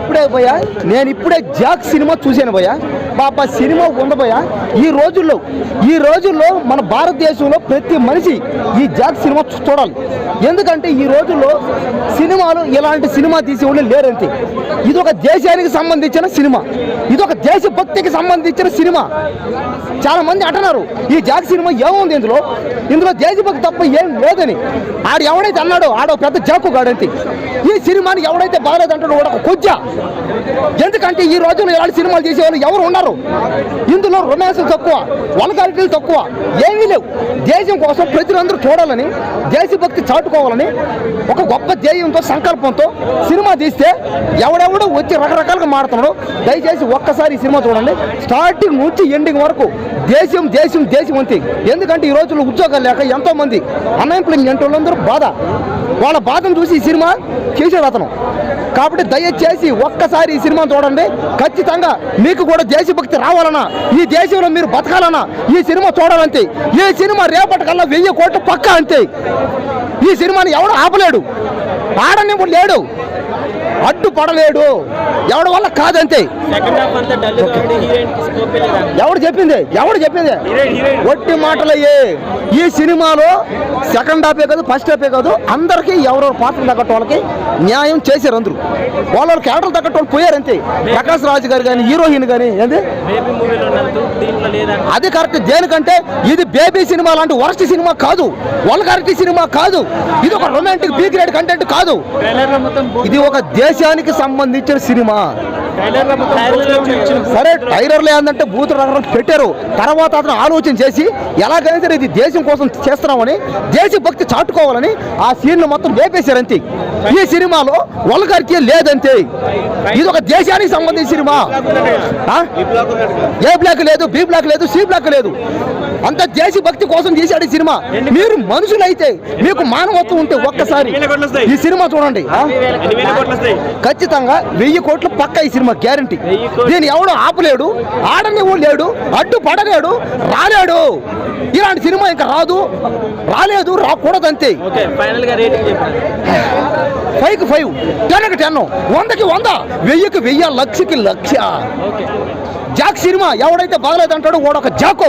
ఇప్పుడే పోయా? నేను ఇప్పుడే జాక్ సినిమా చూశాను పోయా. పాప సినిమా ఉండబోయా ఈ రోజుల్లో ఈ రోజుల్లో మన భారతదేశంలో ప్రతి మనిషి ఈ జాక్ సినిమా చూడాలి. ఎందుకంటే ఈ రోజుల్లో సినిమాలు ఇలాంటి సినిమా తీసేవాళ్ళు లేరంతే. ఇది ఒక దేశానికి సంబంధించిన సినిమా. ఇది ఒక దేశభక్తికి సంబంధించిన సినిమా. చాలా మంది అంటున్నారు ఈ జాక్ సినిమా ఏముంది ఇందులో? ఇందులో దేశభక్తి తప్ప ఏం లేదని. ఆడు ఎవడైతే అన్నాడో ఆడో పెద్ద జాకు గాడంతే ఈ సినిమాని ఎవడైతే బాగలేదు అంటాడో వాడు ఒక కొజ్జ ఎందుకంటే ఈ రోజుల్లో ఇలాంటి సినిమాలు చేసేవాళ్ళు ఎవరు ఉన్నారు? ఇందులో రొమాన్స్ తక్కువ వల్గారిటీలు తక్కువ ఏమీ లేవు. దేశం కోసం ప్రజలందరూ చూడాలని దేశభక్తి చాటుకోవాలని ఒక గొప్ప ధ్యేయంతో సంకల్పంతో సినిమా తీస్తే ఎవడెవడో వచ్చి రకరకాలుగా మాడుతున్నాడు దయచేసి ఒక్కసారి ఈ సినిమా చూడండి. స్టార్టింగ్ నుంచి ఎండింగ్ వరకు దేశం దేశం దేశం అంతే. ఎందుకంటే ఈ రోజుల్లో ఉద్యోగాలు లేక ఎంతోమంది అన్ఎంప్లాయ్మెంట్ వాళ్ళందరూ బాధ. వాళ్ళ బాధను చూసి ఈ సినిమా చేసేది అతను. కాబట్టి దయచేసి ఒక్కసారి ఈ సినిమా చూడండి. ఖచ్చితంగా మీకు కూడా దేశభక్తి రావాలన్నా ఈ దేశంలో మీరు బతకాలన్నా ఈ సినిమా చూడాలంతే. ఈ సినిమా రేపటికల్లా వెయ్యి కోట్లు పక్క అంతే. ఈ సినిమాని ఎవడు ఆపలేడు. ఆడని లేడు. అడ్డుపడలేడు. ఎవడి వల్ల కాదంతే. ఎవడు చెప్పింది? ఎవడు చెప్పింది? ఒట్టి మాటలయ్యే. ఈ సినిమాలో సెకండ్ హాఫే కాదు ఫస్ట్ హాఫే కాదు అందరికీ ఎవరెవరు పాత్రలు తగ్గట్టు వాళ్ళకి న్యాయం చేశారు అందరూ. వాళ్ళ వాళ్ళ క్యారెక్టర్ తగ్గట్టు వాళ్ళు పోయారు అంతే. ప్రకాష్ రాజ్ గారు కానీ హీరోయిన్ కానీ ఏంది? అది కరెక్ట్. దేనికంటే ఇది బేబీ సినిమా లాంటి వరస్ట్ సినిమా కాదు. వల్గారిటీ సినిమా కాదు. ఇది ఒక రొమాంటిక్ బీ గ్రేడ్ కంటెంట్ కాదు. ఇది ఒక దేశానికి సంబంధించిన సినిమా. సరే టైలర్లు ఏంటంటే బూత్ రకరం పెట్టారు. తర్వాత అతను ఆలోచన చేసి ఎలాగైనా సరే ఇది దేశం కోసం చేస్తున్నామని దేశభక్తి చాటుకోవాలని ఆ సీన్లు మొత్తం వేపేశారు అంతే. ఈ సినిమాలో వల్గారిటీ లేదంతే. ఇది ఒక దేశానికి సంబంధించిన సినిమా? ఏ బ్లాక్ లేదు బి బ్లాక్ లేదు సి బ్లాక్ లేదు. అంత దేశభక్తి కోసం చేశాడు ఈ సినిమా. మీరు మనుషులైతే మీకు మానవత్వం ఉంటే ఒక్కసారి ఈ సినిమా చూడండి. ఖచ్చితంగా వెయ్యి కోట్లు పక్క ఈ సినిమా. గ్యారంటీ. దీన్ని ఎవడు ఆపలేడు ఆడనివ్వు లేడు అడ్డు పడలేడు రాలేడు. ఇలాంటి సినిమా ఇంకా రాదు రాలేదు రాకూడదు అంతే. ఫైవ్కి ఫైవ్ టెన్కి టెన్ వందకి వంద వెయ్యికి వెయ్యి లక్షకి లక్ష. జాక్ సినిమా ఎవడైతే బాగలేదు అంటాడో వాడు ఒక జాకో.